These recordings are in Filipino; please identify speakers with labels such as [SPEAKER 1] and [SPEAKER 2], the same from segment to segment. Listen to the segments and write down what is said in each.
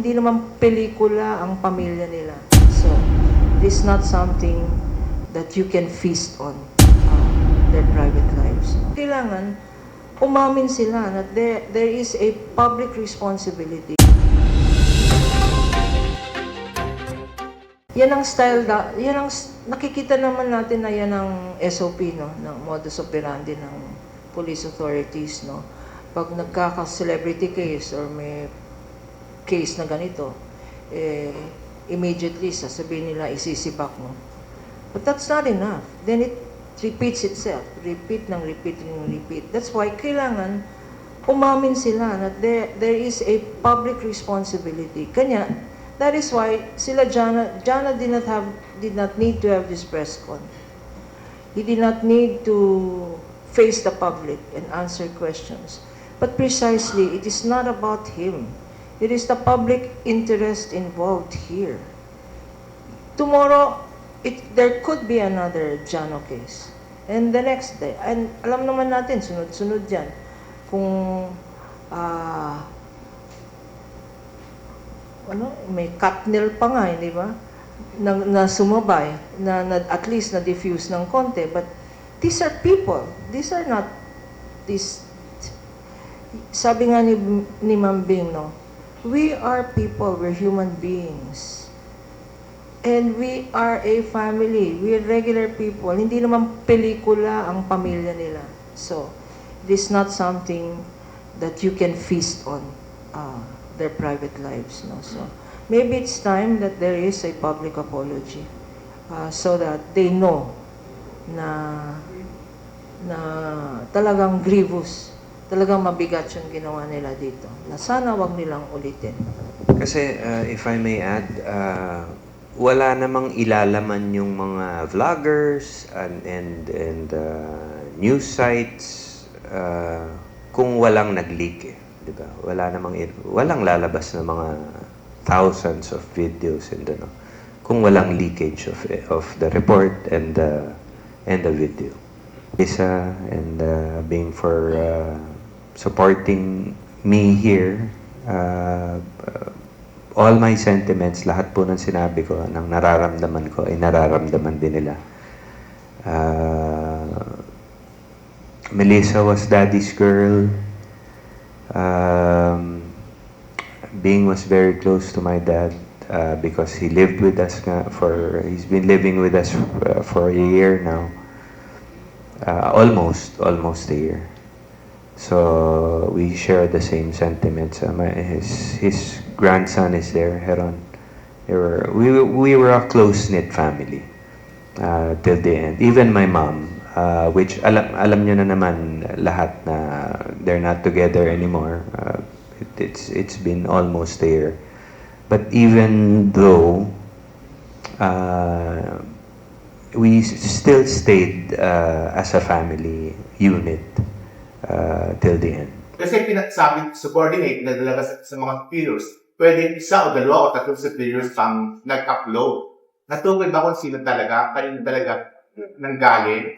[SPEAKER 1] Hindi naman pelikula ang pamilya nila. So, it is not something that you can feast on uh, their private lives. Kailangan umamin sila na there, there is a public responsibility. Yan ang style, da, yan ang, nakikita naman natin na yan ang SOP, no, ng modus operandi ng police authorities, no. Pag nagkaka-celebrity case or may case na ganito, eh, immediately sasabihin nila isisibak mo. But that's not enough. Then it repeats itself. Repeat ng repeat ng repeat. That's why kailangan umamin sila na there, there is a public responsibility. Kanya, that is why sila Jana, Jana did not have, did not need to have this press con. He did not need to face the public and answer questions. But precisely, it is not about him. It is the public interest involved here. Tomorrow, it, there could be another Jano case. And the next day, and alam naman natin, sunod-sunod yan. Kung ah, ano, may Katnil pa nga, hindi ba? Na, na sumabay, na, na at least na diffuse ng konti. But these are people. These are not these sabi nga ni, ni Ma'am Bing, no, we are people, we're human beings. And we are a family, we're regular people. Hindi naman pelikula ang pamilya nila. So, it is not something that you can feast on uh, their private lives. No? So, maybe it's time that there is a public apology uh, so that they know na na talagang grievous, talagang mabigat yung ginawa nila dito. Na sana wag nilang ulitin.
[SPEAKER 2] Kasi uh, if I may add, uh, wala namang ilalaman yung mga vloggers and and and uh, news sites uh, kung walang nag-leak eh, 'di ba? Wala namang walang lalabas na mga thousands of videos and ano kung walang leakage of of the report and the and the video. Isa and uh, being for uh, supporting me here uh, uh, all my sentiments, lahat po ng sinabi ko, ng nararamdaman ko, ay nararamdaman din nila. Uh, Melissa was daddy's girl. Um, Bing was very close to my dad uh, because he lived with us for, he's been living with us uh, for a year now. Uh, almost, almost a year. So we share the same sentiments. Uh, my, his his grandson is there, Heron. They were, we we were a close knit family uh, till the end. Even my mom, uh, which alam alam niyo na naman lahat na they're not together anymore. Uh, it, it's it's been almost a year. But even though uh, we still stayed uh, as a family unit uh, till the end.
[SPEAKER 3] Kasi pinagsabi, subordinate na dalaga sa, sa mga superiors, pwede isa o dalawa o tatlong superiors pang nag-upload. Natukoy ba kung sino talaga, kanino talaga nanggaling?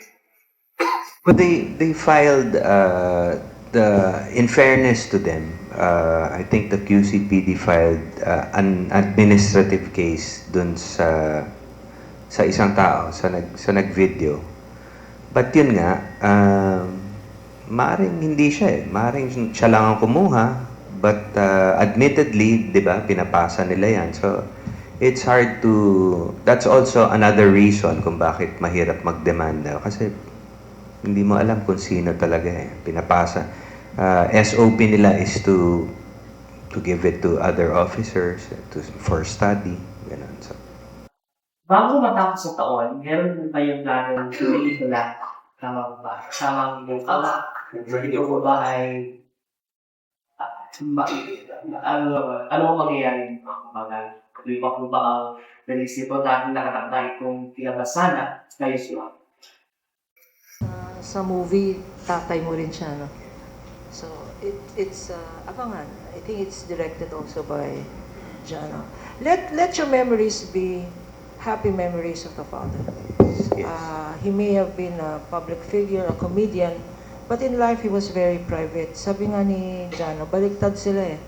[SPEAKER 2] But they they filed uh, the in fairness to them, uh, I think the QCPD filed uh, an administrative case dun sa sa isang tao sa nag sa nag-video. But yun nga, um, maaring hindi siya eh. Maaring siya lang ang kumuha. But uh, admittedly, di ba, pinapasa nila yan. So, it's hard to... That's also another reason kung bakit mahirap mag-demanda. Kasi hindi mo alam kung sino talaga eh. Pinapasa. Uh, SOP nila is to to give it to other officers to for study. Ganun. So,
[SPEAKER 4] Bago matapos sa taon, meron din kayong plano ng pelikula. Tama ba? Tama mo ba? Hindi ko ba ay... ba, ano, ano ang mangyayari mga tuloy pa po ba ang nito dahil nakatantay kung pinabasa na kayo siya.
[SPEAKER 1] Uh, sa movie, tatay mo rin siya, no? So, it, it's, uh, abangan. I think it's directed also by Jano. Let, let your memories be happy memories of the father.
[SPEAKER 2] yes.
[SPEAKER 1] Uh, he may have been a public figure, a comedian, but in life he was very private. Sabi nga ni Jano, baliktad sila eh.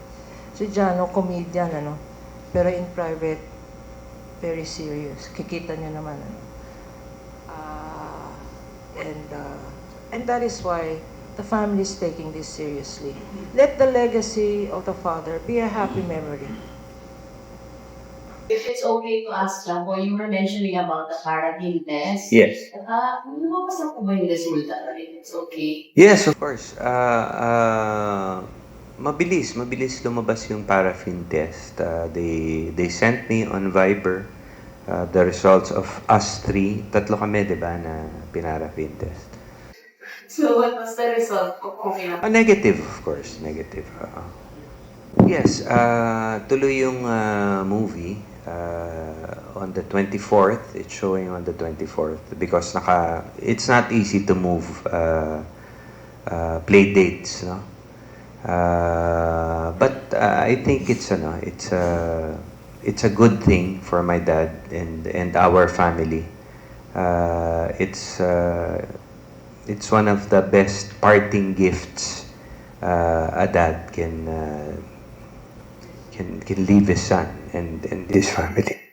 [SPEAKER 1] si Jano, comedian, ano. Pero in private, very serious. Kikita niyo naman, ano. Ah, and, uh, and that is why the family is taking this seriously. Let the legacy of the father be a happy memory.
[SPEAKER 5] If it's okay to ask lang po, you were mentioning about the paraffin test.
[SPEAKER 2] Yes.
[SPEAKER 5] Ah, lumabas na po ba yung resulta? If it's okay.
[SPEAKER 2] Yes, of course. Uh, uh, mabilis, mabilis lumabas yung paraffin test. Uh, they they sent me on Viber uh, the results of us three. Tatlo kami, di ba, na pinaraffin test.
[SPEAKER 5] So, what was the result? Okay na.
[SPEAKER 2] Uh, negative, of course, negative. Uh, yes, uh, tuloy yung uh, movie uh, on the 24th. It's showing on the 24th because naka, it's not easy to move uh, uh, play dates, no? Uh, but uh, I think it's ano, it's a it's a good thing for my dad and and our family. Uh, it's uh, it's one of the best parting gifts uh, a dad can uh, can can leave his son and and his family.